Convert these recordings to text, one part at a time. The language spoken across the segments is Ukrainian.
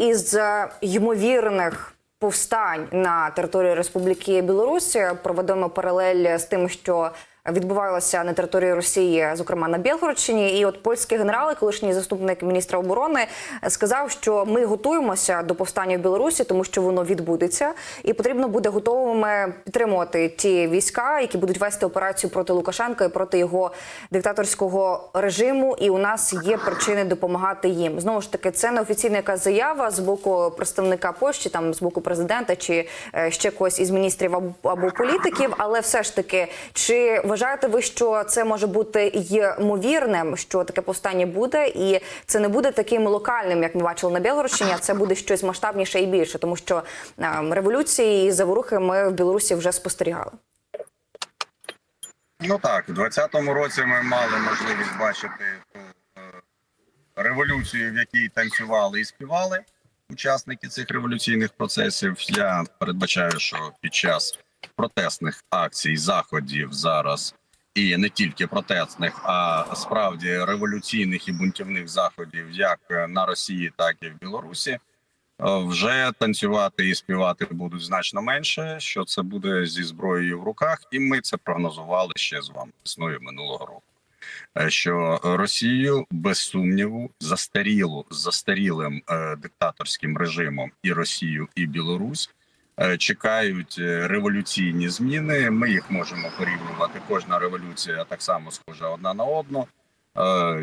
із е, ймовірних повстань на території Республіки Білорусі. Проведемо паралель з тим, що відбувалося на території Росії, зокрема на Білгородщині. І от польський генерал, і колишній заступник міністра оборони, сказав, що ми готуємося до повстання в Білорусі, тому що воно відбудеться, і потрібно буде готовими підтримувати ті війська, які будуть вести операцію проти Лукашенка і проти його диктаторського режиму. І у нас є причини допомагати їм. Знову ж таки, це не офіційна якась заява з боку представника Польщі, там з боку президента чи е, ще когось із міністрів або, політиків. Але все ж таки, чи вважаєте ви, що це може бути ймовірним, що таке повстання буде, і це не буде таким локальним, як ми бачили на Білгородщині, а це буде щось масштабніше і більше, тому що е, революції і заворухи ми в Білорусі вже спостерігали. Ну так, у 20-му році ми мали можливість бачити е, революцію, в якій танцювали і співали учасники цих революційних процесів. Я передбачаю, що під час протестних акцій, заходів зараз і не тільки протестних, а справді революційних і бунтівних заходів, як на Росії, так і в Білорусі. е, Вже танцювати і співати будуть значно менше. Що це буде зі зброєю в руках, і ми це прогнозували ще з вами весною минулого року. Е, Що Росію без сумніву застарілу застарілим е, диктаторським режимом і Росію, і Білорусь чекають е, революційні зміни. Ми їх можемо порівнювати. Кожна революція так само схожа одна на одну. е,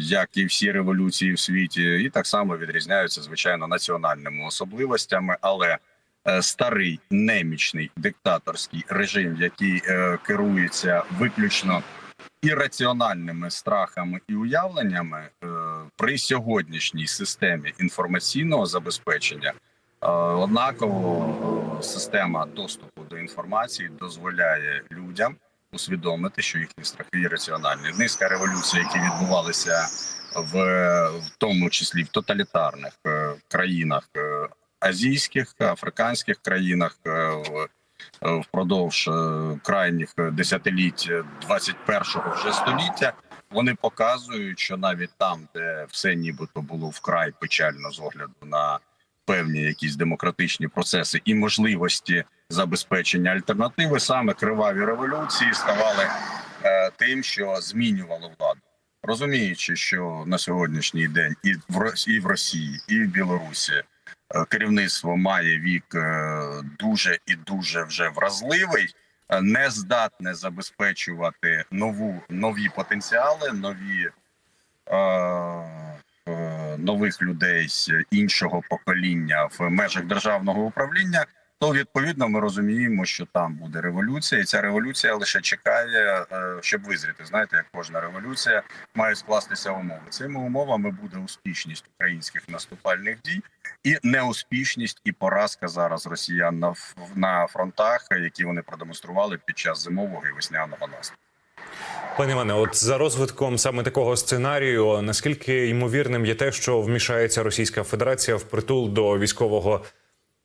Як і всі революції в світі, і так само відрізняються звичайно національними особливостями, але е, старий немічний диктаторський режим, який е, керується виключно ірраціональними страхами і уявленнями е, при сьогоднішній системі інформаційного забезпечення. Е, Однаково е, система доступу до інформації дозволяє людям усвідомити, що їхні страхи ірраціональні. Низка революцій, які відбувалися в, в тому числі в тоталітарних е, країнах азійських, африканських країнах, впродовж крайніх десятиліть 21-го вже століття. Вони показують, що навіть там, де все нібито було вкрай печально з огляду на певні якісь демократичні процеси і можливості забезпечення альтернативи, саме криваві революції ставали е, тим, що змінювало владу. Розуміючи, що на сьогоднішній день і в і в Росії, і в Білорусі е, керівництво має вік е, дуже і дуже вже вразливий, е, не здатне забезпечувати нову нові потенціали, нові е, нових людей з іншого покоління в межах державного управління. То відповідно ми розуміємо, що там буде революція, і ця революція лише чекає, е, щоб визріти. Знаєте, як кожна революція має скластися умови. Цими умовами буде успішність українських наступальних дій і неуспішність і поразка зараз росіян на на фронтах, які вони продемонстрували під час зимового і весняного наступу. Пане Іване, от за розвитком саме такого сценарію, наскільки ймовірним є те, що вмішається Російська Федерація в притул до військового,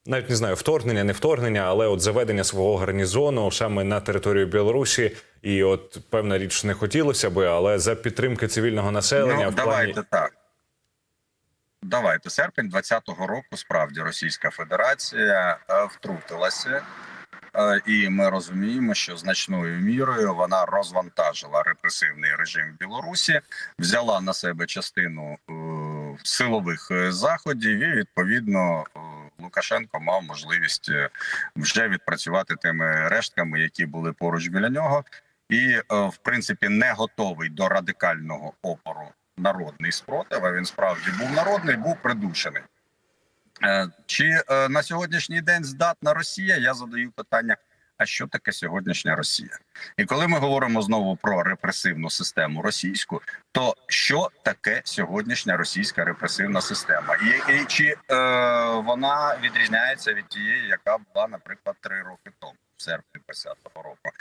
навіть не знаю, вторгнення, не вторгнення, але от заведення свого гарнізону саме на територію Білорусі, і от певна річ не хотілося би, але за підтримки цивільного населення Ну, в давайте плані так. Давайте серпень 20-го року справді Російська Федерація е, втрутилася, і ми розуміємо, що значною мірою вона розвантажила репресивний режим в Білорусі, взяла на себе частину е, силових е, заходів, і відповідно е, Лукашенко мав можливість е, вже відпрацювати тими рештками, які були поруч біля нього, і е, в принципі не готовий до радикального опору народний спротив. а Він справді був народний, був придушений. Е, Чи е, на сьогоднішній день здатна Росія? Я задаю питання: а що таке сьогоднішня Росія? І коли ми говоримо знову про репресивну систему російську, то що таке сьогоднішня російська репресивна система? І, і чи е, вона відрізняється від тієї, яка була, наприклад, три роки тому, в серпні 20-го року?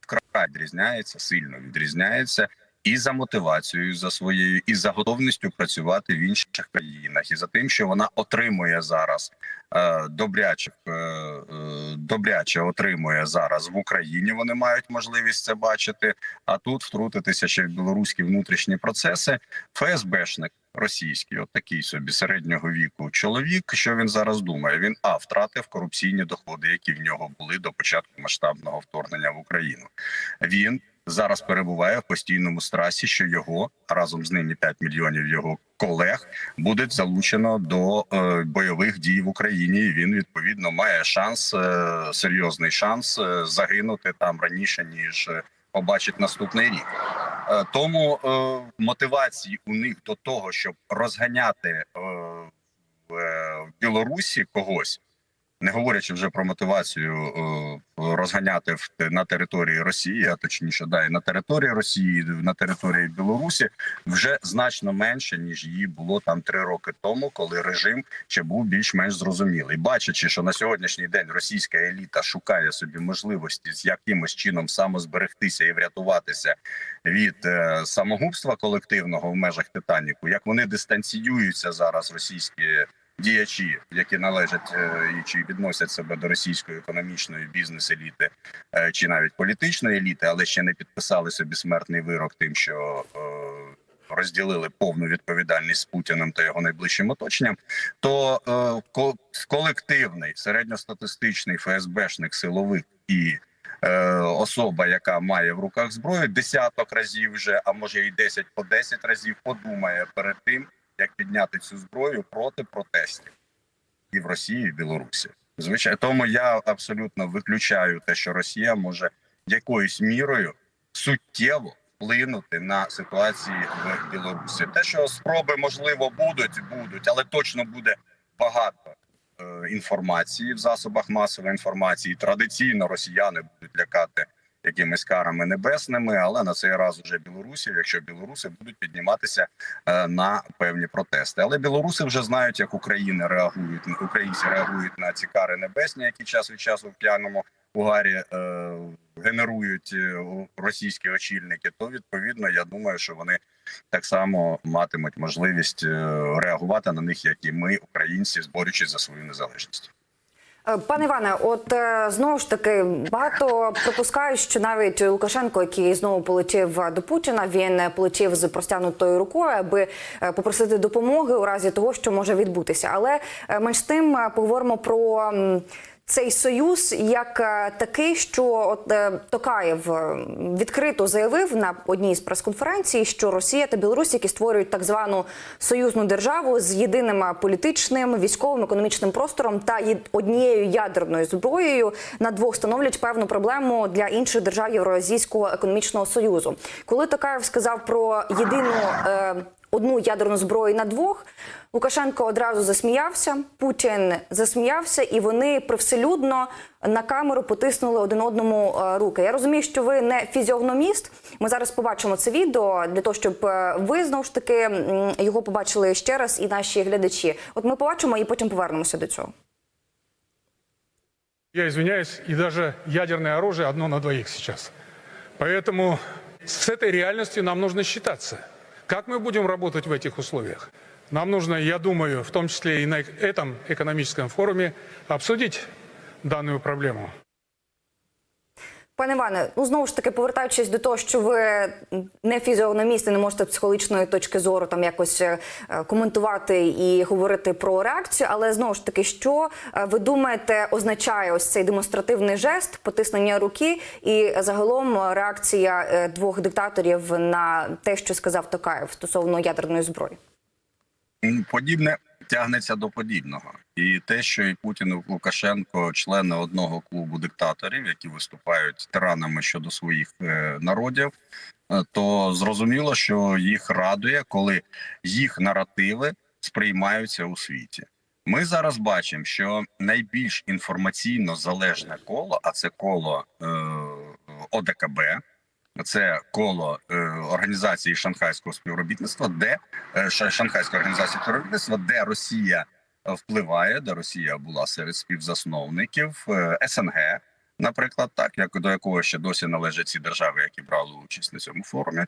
Вкрай відрізняється, сильно відрізняється. І за мотивацією за своєю, і за готовністю працювати в інших країнах, і за тим, що вона отримує зараз е, добрячих е, е, добряче отримує зараз в Україні. Вони мають можливість це бачити. А тут втрутитися ще в білоруські внутрішні процеси. ФСБшник російський, от такий собі середнього віку чоловік. Що він зараз думає? Він а втратив корупційні доходи, які в нього були до початку масштабного вторгнення в Україну. Він зараз перебуває в постійному страсі, що його разом з ним і 5 мільйонів його колег буде залучено до е, бойових дій в Україні. Він відповідно має шанс, е, серйозний шанс е, загинути там раніше ніж побачить наступний рік. Тому мотивації у них до того, щоб розганяти в Білорусі когось, не говорячи вже про мотивацію е, розганяти на території Росії, а точніше, да, і на території Росії, на території Білорусі, вже значно менше ніж її було там три роки тому, коли режим ще був більш-менш зрозумілий. Бачачи, що на сьогоднішній день російська еліта шукає собі можливості з якимось чином самозберегтися і врятуватися від е, самогубства колективного в межах Титаніку, як вони дистанціюються зараз російські діячі, які належать е, і чи відносять себе до російської економічної бізнес-еліти е, чи навіть політичної еліти, але ще не підписали собі смертний вирок, тим, що е, розділили повну відповідальність з Путіним та його найближчим оточенням, то ко- колективний середньостатистичний ФСБшник, силовик і особа, яка має в руках зброю, десяток разів вже, а може і 10 по 10 разів, подумає перед тим, як підняти цю зброю проти протестів і в Росії, і в Білорусі. Звичайно, тому я абсолютно виключаю те, що Росія може якоюсь мірою суттєво вплинути на ситуації в Білорусі. Те, що спроби можливо будуть, будуть, але точно буде багато е, інформації в засобах масової інформації. Традиційно росіяни будуть лякати якимись карами небесними, але на цей раз уже білорусів, якщо білоруси будуть підніматися е, на певні протести. Але білоруси вже знають, як України реагують українці реагують на ці кари небесні, які час від часу в п'яному угарі е, генерують е, російські очільники. То відповідно, я думаю, що вони так само матимуть можливість е, реагувати на них, як і ми, українці, зборючись за свою незалежність. Е, Пане Іване, от е, знову ж таки багато припускають, що навіть Лукашенко, який знову полетів до Путіна, він полетів з простягнутою рукою, аби е, попросити допомоги у разі того, що може відбутися. Але е, менш тим е, поговоримо про. Цей союз як е, такий, що от е, Токаєв е, відкрито заявив на одній з прес-конференцій, що Росія та Білорусь, які створюють так звану союзну державу з єдиним політичним, військовим, економічним простором та однією ядерною зброєю на двох становлять певну проблему для інших держав Євразійського економічного союзу. Коли Токаєв сказав про єдину одну ядерну зброю на двох. Лукашенко одразу засміявся, Путін засміявся, і вони привселюдно на камеру потиснули один одному е, руки. Я розумію, що ви не фізіогноміст. Ми зараз побачимо це відео для того, щоб е, ви знову ж таки його побачили ще раз, і наші глядачі. От ми побачимо і потім повернемося до цього. Я извиняюсь, и даже ядерное оружие одно на двоих сейчас. Поэтому с этой реальностью нам нужно считаться. Как мы будем работать в этих условиях? Нам нужно, я думаю, в том числе и на этом экономическом форуме обсудить данную проблему. Пане Іване, ну знову ж таки, повертаючись до того, що ви не фізіогноміст і не можете психологічної точки зору там якось е, коментувати і говорити про реакцію, але знову ж таки, що е, ви думаєте, означає ось цей демонстративний жест, потиснення руки і загалом реакція е, двох диктаторів на те, що сказав Токаєв стосовно ядерної зброї? Подібне тягнеться до подібного, і те, що і Путін і Лукашенко, члени одного клубу диктаторів, які виступають тиранами щодо своїх е, народів, е, то зрозуміло, що їх радує, коли їх наративи сприймаються у світі. Ми зараз бачимо, що найбільш інформаційно залежне коло, а це коло е, ОДКБ, це коло е, організації Шанхайського співробітництва, де е, Ша- Шанхайської організації співробітництва, де Росія впливає, де Росія була серед співзасновників е, СНГ, наприклад, так як до якого ще досі належать ці держави, які брали участь на цьому форумі,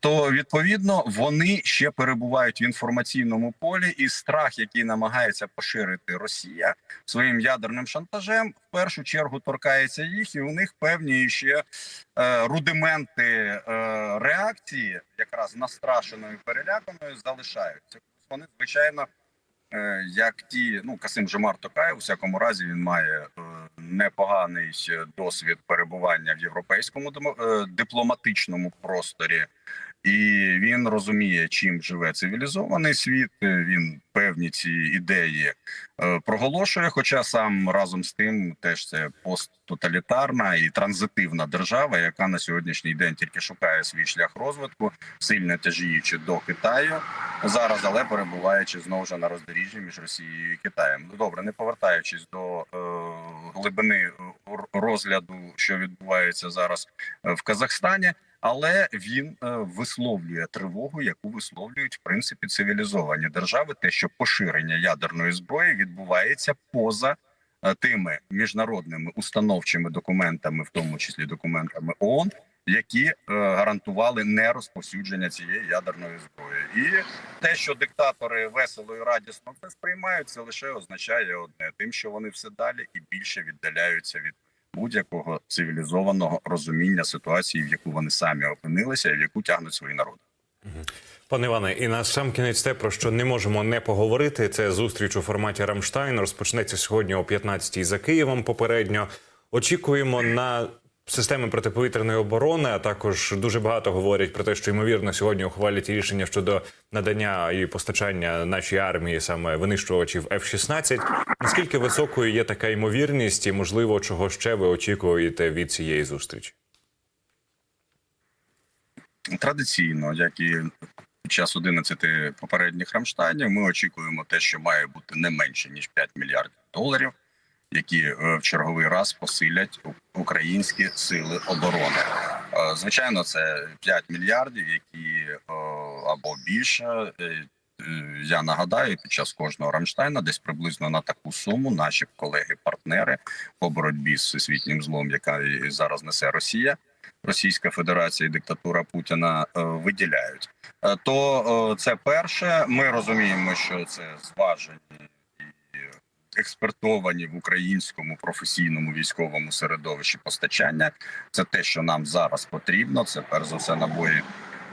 то відповідно вони ще перебувають в інформаційному полі, і страх, який намагається поширити Росія своїм ядерним шантажем, в першу чергу торкається їх, і у них певні ще е, рудименти е, реакції, якраз настрашеної переляканої, залишаються. Вони звичайно. Е, як ті, ну Касим Жемар Токаєв, у всякому разі, він має е, непоганий досвід перебування в європейському е, дипломатичному просторі, і він розуміє, чим живе цивілізований світ. Е, Він певні ці ідеї е, проголошує. Хоча сам разом з тим теж це посттоталітарна і транзитивна держава, яка на сьогоднішній день тільки шукає свій шлях розвитку, сильно тяжіючи до Китаю зараз, але перебуваючи знову ж на роздоріжжі між Росією і Китаєм. Ну добре, не повертаючись до е, глибини е, розгляду, що відбувається зараз в Казахстані. Але він е, висловлює тривогу, яку висловлюють в принципі цивілізовані держави, те, що поширення ядерної зброї відбувається поза е, тими міжнародними установчими документами, в тому числі документами ООН, які е, гарантували нерозповсюдження цієї ядерної зброї, і те, що диктатори весело і радісно це сприймають, це лише означає одне: тим, що вони все далі і більше віддаляються від будь-якого цивілізованого розуміння ситуації, в яку вони самі опинилися, і в яку тягнуть свої народи. Пане Іване, і на сам кінець те, про що не можемо не поговорити. Це зустріч у форматі Рамштайн. Розпочнеться сьогодні о 15-й за Києвом. Попередньо очікуємо на системи протиповітряної оборони. А також дуже багато говорять про те, що ймовірно сьогодні ухвалять рішення щодо надання і постачання нашій армії саме винищувачів F-16. Наскільки високою є така ймовірність, і можливо, чого ще ви очікуєте від цієї зустрічі? Традиційно, як і під час 11 попередніх Рамштайнів, ми очікуємо те, що має бути не менше ніж 5 мільярдів доларів, які е, в черговий раз посилять українські сили оборони. Е, Звичайно, це 5 мільярдів, які е, або більше. Я нагадаю, під час кожного Рамштайна десь приблизно на таку суму наші колеги-партнери по боротьбі з всесвітнім злом, яка зараз несе Росія, Російська Федерація і диктатура Путіна виділяють. То це перше. Ми розуміємо, що це зважені експертовані в українському професійному військовому середовищі постачання. Це те, що нам зараз потрібно. Це перш за все набої.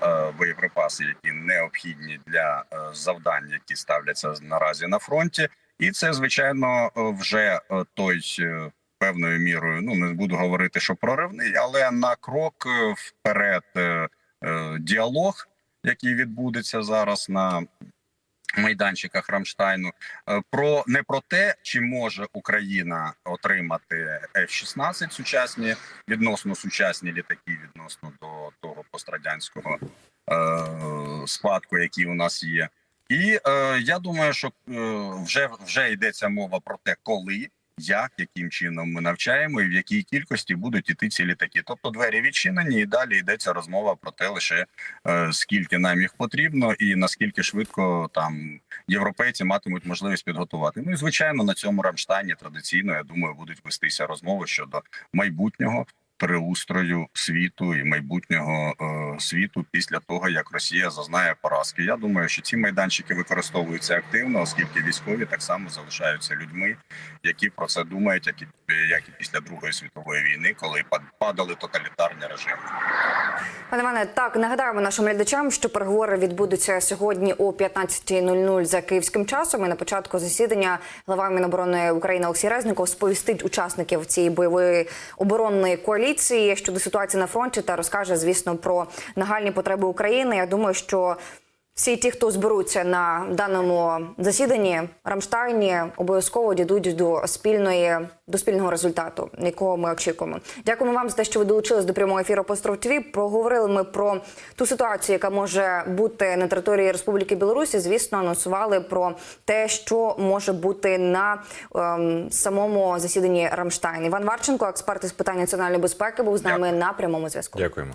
е, Боєприпаси, які необхідні для е, завдань, які ставляться наразі на фронті, і це звичайно е, вже той певною мірою. Ну не буду говорити, що проривний, але на крок вперед діалог, який відбудеться зараз на майданчиках Рамштайну, е, про не про те, чи може Україна отримати F-16 сучасні відносно сучасні літаки, відносно до того пострадянського е, спадку, який у нас є. І е, я думаю, що е, вже вже йдеться мова про те, коли, як, яким чином ми навчаємо, і в якій кількості будуть іти ці літаки. Тобто двері відчинені, і далі йдеться розмова про те, лише е, скільки нам їх потрібно, і наскільки швидко там європейці матимуть можливість підготувати. Ну і звичайно, на цьому Рамштайні традиційно я думаю, будуть вестися розмови щодо майбутнього переустрою світу і майбутнього е, світу після того, як Росія зазнає поразки. Я думаю, що ці майданчики використовуються активно, оскільки військові так само залишаються людьми, які про це думають, як і, як і після Другої світової війни, коли пад- падали тоталітарні режими. Пане Іване, так нагадаємо нашим глядачам, що переговори відбудуться сьогодні о 15.00 за київським часом. І на початку засідання глава Міноборони України Олексій Резніков сповістить учасників цієї бойової оборонної коаліції щодо ситуації на фронті та розкаже, звісно, про нагальні потреби України. Я думаю, що всі ті, хто зберуться на даному засіданні Рамштайні, обов'язково дійдуть до спільної до спільного результату, якого ми очікуємо. Дякуємо вам за те, що ви долучились до прямого ефіру Постров ТВ. Проговорили ми про ту ситуацію, яка може бути на території Республіки Білорусі. Звісно, анонсували про те, що може бути на ем, самому засіданні Рамштайн. Іван Варченко, експерт із питань національної безпеки, був з нами на прямому зв'язку. Дякуємо.